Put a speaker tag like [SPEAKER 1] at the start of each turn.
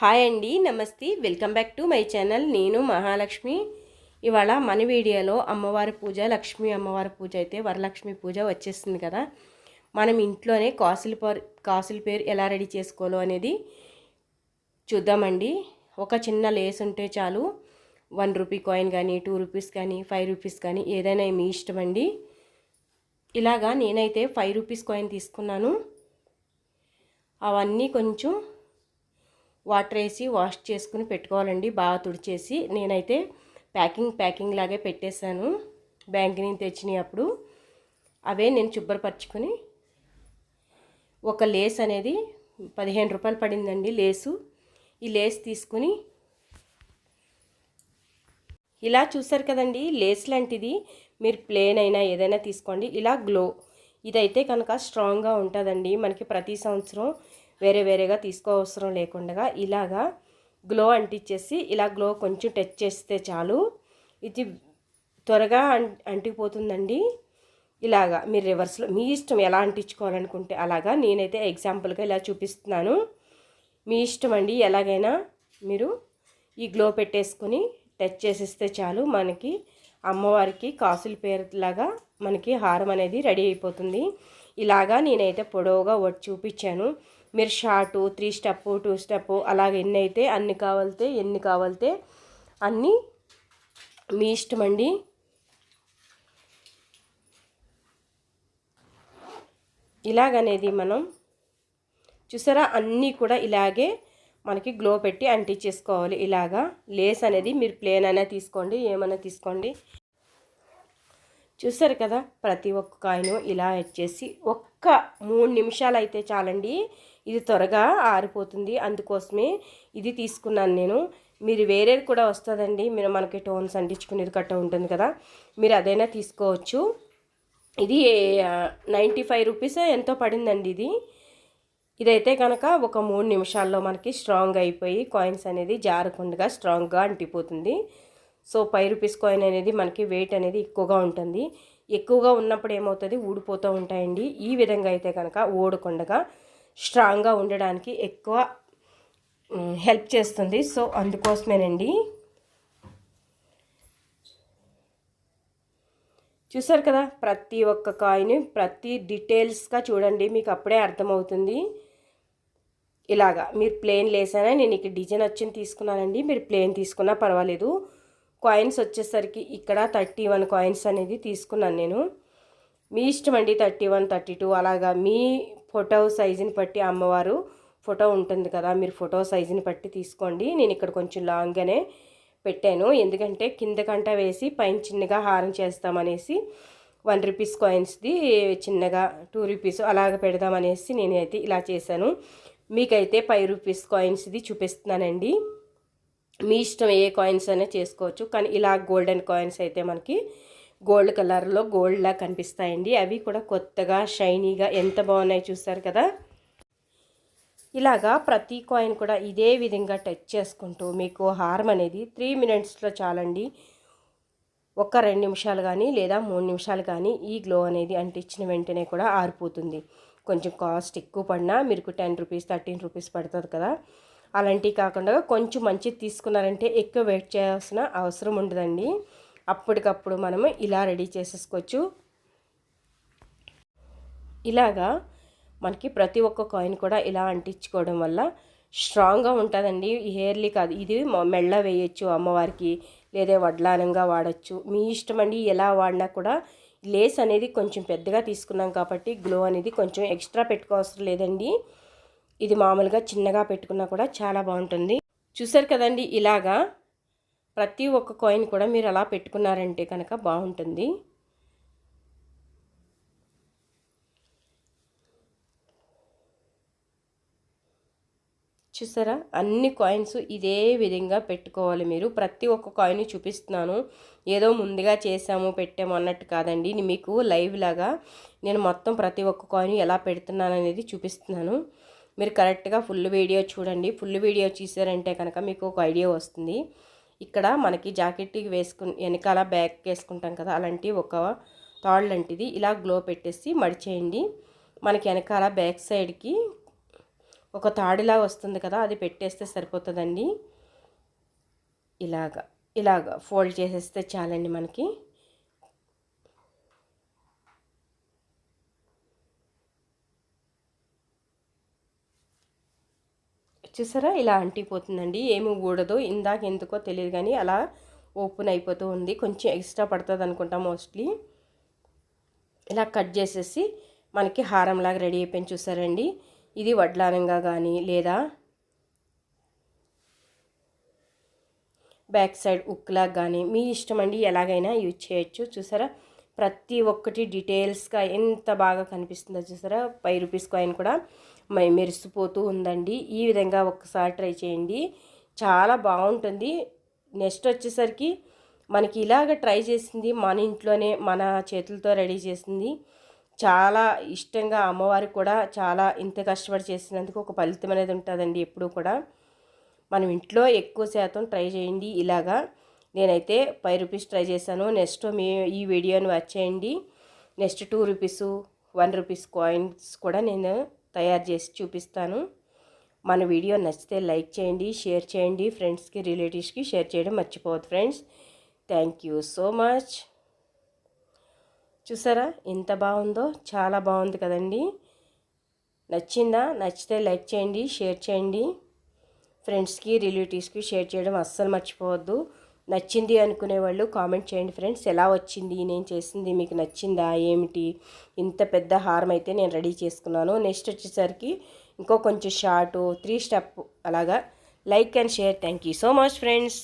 [SPEAKER 1] Hi అండి నమస్తే. Welcome back to my channel. నేను మహాలక్ష్మి. ఇవాళ మన వీడియోలో అమ్మవారి పూజ లక్ష్మీ అమ్మవారి పూజ అయితే వరలక్ష్మి పూజ వచ్చేస్తుంది కదా. మనం ఇంట్లోనే కాసుల పేరు కాసుల పేరు ఎలా రెడీ చేసుకోవాలో అనేది చూద్దామండి. ఒక చిన్న లేస్ ఉంటే చాలు. వన్ రూపీ కాయిన్ కానీ టూ రూపీస్ కానీ ఫైవ్ రూపీస్ కానీ ఏదైనా మీ ఇష్టం అండి. ఇలాగా నేనైతే ఫైవ్ రూపీస్ కాయిన్ తీసుకున్నాను. అవన్నీ కొంచెం వాటర్ వేసి వాష్ చేసుకుని పెట్టుకోవాలండి. బాగా తుడిచేసి నేనైతే ప్యాకింగ్ ప్యాకింగ్ లాగే పెట్టేశాను. బ్యాంక్ నుంచి తెచ్చినప్పుడు అప్పుడు. అవే నేను శుభ్రపరచుకుని ఒక లేస్ అనేది పదిహేను రూపాయలు పడిందండి లేసు. ఈ లేస్ తీసుకుని ఇలా చూసారు కదండి లేస్ లాంటిది మీరు ప్లేన్ అయినా ఏదైనా తీసుకోండి. ఇలా గ్లో. ఇదైతే కనుక స్ట్రాంగ్గా ఉంటుందండి. మనకి ప్రతి సంవత్సరం వేరే వేరేగా తీసుకోవసరం లేకుండా ఇలాగా గ్లో అంటించేసి ఇలా గ్లో కొంచెం టచ్ చేస్తే చాలు. ఇది త్వరగా అంటిపోతుందండి. ఇలాగా మీరు రివర్స్లో మీ ఇష్టం ఎలా అంటించుకోవాలనుకుంటే అలాగా నేనైతే ఎగ్జాంపుల్గా ఇలా చూపిస్తున్నాను. మీ ఇష్టం అండి ఎలాగైనా మీరు ఈ గ్లో పెట్టేసుకొని టచ్ చేసేస్తే చాలు. మనకి అమ్మవారికి కాసుల పేరులాగా మనకి హారం అనేది రెడీ అయిపోతుంది. ఇలాగా నేనైతే పొడవుగా చూపించాను. మీరు short three step two step అలాగ ఎన్ని అయితే అన్ని కావాలితే ఎన్ని కావాలితే అన్నీ మీ ఇష్టం అండి. ఇలాగనేది మనం చూసారా? అన్నీ కూడా ఇలాగే మనకి గ్లో పెట్టి అంటించేసుకోవాలి. ఇలాగా లేస్ అనేది మీరు ప్లేన్ అయినా తీసుకోండి ఏమైనా తీసుకోండి. చూసారు కదా? ప్రతి ఒక్క కాయను ఇలా వచ్చేసి ఒక్క మూడు నిమిషాలు అయితే చాలండి. ఇది త్వరగా ఆరిపోతుంది. అందుకోసమే ఇది తీసుకున్నాను నేను. మీరు వేరేది కూడా వస్తుందండి. మీరు మనకి టోన్స్ అంటించుకునేది కట్ట ఉంటుంది కదా. మీరు అదైనా తీసుకోవచ్చు. ఇది నైంటీ ఫైవ్ రూపీస్ ఎంతో పడిందండి ఇది. ఇదైతే కనుక ఒక మూడు నిమిషాల్లో మనకి స్ట్రాంగ్ అయిపోయి కాయిన్స్ అనేది జారకుండా స్ట్రాంగ్గా అంటిపోతుంది. సో ఫైవ్ రూపీస్ కాయిన్ అనేది మనకి వెయిట్ అనేది ఎక్కువగా ఉంటుంది. ఎక్కువగా ఉన్నప్పుడు ఏమవుతుంది? ఊడిపోతూ ఉంటాయండి. ఈ విధంగా అయితే కనుక ఓడకుండగా స్ట్రాంగ్గా ఉండడానికి ఎక్కువ హెల్ప్ చేస్తుంది. సో అందుకోసమేనండి. చూసారు కదా? ప్రతి ఒక్క కాయిన్ ప్రతి డీటెయిల్స్గా చూడండి. మీకు అప్పుడే అర్థమవుతుంది. ఇలాగా మీరు ప్లేన్ లేసానా నేను ఇక్కడ డిజైన్ వచ్చింది తీసుకున్నానండి. మీరు ప్లేన్ తీసుకున్నా పర్వాలేదు. కాయిన్స్ వచ్చేసరికి ఇక్కడ థర్టీ వన్ కాయిన్స్ అనేది తీసుకున్నాను నేను. మీ ఇష్టం అండి థర్టీ వన్ థర్టీ టూ అలాగా మీ ఫోటో సైజుని బట్టి అమ్మవారు ఫోటో ఉంటుంది కదా మీరు ఫోటో సైజుని బట్టి తీసుకోండి. నేను ఇక్కడ కొంచెం లాంగ్గానే పెట్టాను. ఎందుకంటే కింద కంట వేసి పైన చిన్నగా హారం చేస్తామనేసి వన్ రూపీస్ కాయిన్స్ది చిన్నగా టూ రూపీస్ అలాగ పెడదామనేసి నేనైతే ఇలా చేశాను. మీకైతే ఫైవ్ రూపీస్ కాయిన్స్ది చూపిస్తున్నానండి. మీ ఇష్టం ఏ కాయిన్స్ అయినా చేసుకోవచ్చు. కానీ ఇలా గోల్డెన్ కాయిన్స్ అయితే మనకి గోల్డ్ కలర్లో గోల్డ్లా కనిపిస్తాయండి. అవి కూడా కొత్తగా షైనీగా ఎంత బాగున్నాయి చూస్తారు కదా? ఇలాగా ప్రతి కాయిన్ కూడా ఇదే విధంగా టచ్ చేసుకుంటూ మీకు హారం అనేది త్రీ మినిట్స్లో చాలండి. ఒక రెండు నిమిషాలు కానీ లేదా మూడు నిమిషాలు కానీ ఈ గ్లో అనేది అంటించిన వెంటనే కూడా ఆరిపోతుంది. కొంచెం కాస్ట్ ఎక్కువ పడినా మీకు టెన్ రూపీస్ థర్టీన్ రూపీస్ పడుతుంది కదా? అలాంటివి కాకుండా కొంచెం మంచిది తీసుకున్నారంటే ఎక్కువ వెయిట్ చేయాల్సిన అవసరం ఉండదండి. అప్పటికప్పుడు మనము ఇలా రెడీ చేసేసుకోవచ్చు. ఇలాగా మనకి ప్రతి ఒక్క కాయిన్ కూడా ఇలా అంటించుకోవడం వల్ల స్ట్రాంగ్గా ఉంటుందండి. హెయిర్లీ కాదు ఇది మెళ్ళ వేయచ్చు అమ్మవారికి లేదా వడ్లానంగా వాడచ్చు. మీ ఇష్టం అండి ఎలా వాడినా కూడా లేస్ అనేది కొంచెం పెద్దగా తీసుకున్నాం కాబట్టి గ్లో అనేది కొంచెం ఎక్స్ట్రా పెట్టుకోవసరం లేదండి. ఇది మామూలుగా చిన్నగా పెట్టుకున్నా కూడా చాలా బాగుంటుంది. చూసారు కదండి ఇలాగా ప్రతి ఒక్క కాయిన్ కూడా మీరు అలా పెట్టుకున్నారంటే కనుక బాగుంటుంది. చూసారా? అన్ని కాయిన్స్ ఇదే విధంగా పెట్టుకోవాలి మీరు. ప్రతి ఒక్క కాయిన్ చూపిస్తున్నాను. ఏదో ముందుగా చేసాము పెట్టాము అన్నట్టు కాదండి. మీకు లైవ్ లాగా నేను మొత్తం ప్రతి ఒక్క కాయిన్ ఎలా పెడుతున్నాను అనేది చూపిస్తున్నాను. మీరు కరెక్ట్గా ఫుల్ వీడియో చూడండి. ఫుల్ వీడియో చూసారంటే కనుక మీకు ఒక ఐడియా వస్తుంది. ఇక్కడ మనకి జాకెట్కి వేసుకుని వెనకాల బ్యాగ్ వేసుకుంటాం కదా అలాంటి ఒక తాళ్ళు లాంటిది. ఇలా గ్లో పెట్టేసి మడిచేయండి. మనకి వెనకాల బ్యాక్ సైడ్కి ఒక తాడిలా వస్తుంది కదా అది పెట్టేస్తే సరిపోతుందండి. ఇలాగా ఇలాగ ఫోల్డ్ చేసేస్తే చాలండి మనకి. చూసారా? ఇలా అంటిపోతుందండి. ఏమి ఊడదు. ఇందాక ఎందుకో తెలియదు కానీ అలా ఓపెన్ అయిపోతూ ఉంది. కొంచెం ఎక్స్ట్రా పడుతుంది అనుకుంటా మోస్ట్లీ. ఇలా కట్ చేసేసి మనకి హారంలాగా రెడీ అయిపోయింది చూసారండి. ఇది వడ్లానంగా కానీ లేదా బ్యాక్ సైడ్ ఉక్లాగా కానీ మీ ఇష్టం అండి ఎలాగైనా యూజ్ చేయొచ్చు. చూసారా? ప్రతి ఒక్కటి డీటెయిల్స్గా ఎంత బాగా కనిపిస్తుందో చూసారా? ఫైవ్ రూపీస్ కాయిన్ కూడా మెరిసిపోతూ ఉందండి. ఈ విధంగా ఒక్కసారి ట్రై చేయండి. చాలా బాగుంటుంది. నెక్స్ట్ వచ్చేసరికి మనకి ఇలాగ ట్రై చేసింది మన ఇంట్లోనే మన చేతులతో రెడీ చేసింది. చాలా ఇష్టంగా అమ్మవారికి కూడా చాలా ఇంత కష్టపడి చేసినందుకు ఒక ఫలితం అనేది ఉంటుందండి ఎప్పుడూ కూడా. మనం ఇంట్లో ఎక్కువ శాతం ట్రై చేయండి ఇలాగా. నేనైతే ఫైవ్ రూపీస్ ట్రై చేశాను. నెక్స్ట్ మీ ఈ వీడియోని వాచ్ చేయండి. Next two rupees one rupees coins కూడా నేను తయారు చేసి చూపిస్తాను. మన వీడియో నచ్చితే లైక్ చేయండి షేర్ చేయండి. ఫ్రెండ్స్కి రిలేటివ్స్కి షేర్ చేయడం మర్చిపోవద్దు friends. Thank you so much. చూసారా? ఎంత బాగుందో చాలా బాగుంది కదండి. నచ్చిందా? నచ్చితే లైక్ చేయండి షేర్ చేయండి. ఫ్రెండ్స్కి రిలేటివ్స్కి షేర్ చేయడం అస్సలు మర్చిపోవద్దు. నచ్చింది అనుకునే వాళ్ళు కామెంట్ చేయండి ఫ్రెండ్స్. ఎలా వచ్చింది? నేను చేసింది? మీకు నచ్చిందా? ఏమిటి? ఇంత పెద్ద హారం అయితే నేను రెడీ చేసుకున్నాను. నెక్స్ట్ వచ్చేసరికి ఇంకో కొంచెం షార్ట్ త్రీ స్టెప్ అలాగా. Like and share. Thank you so much friends.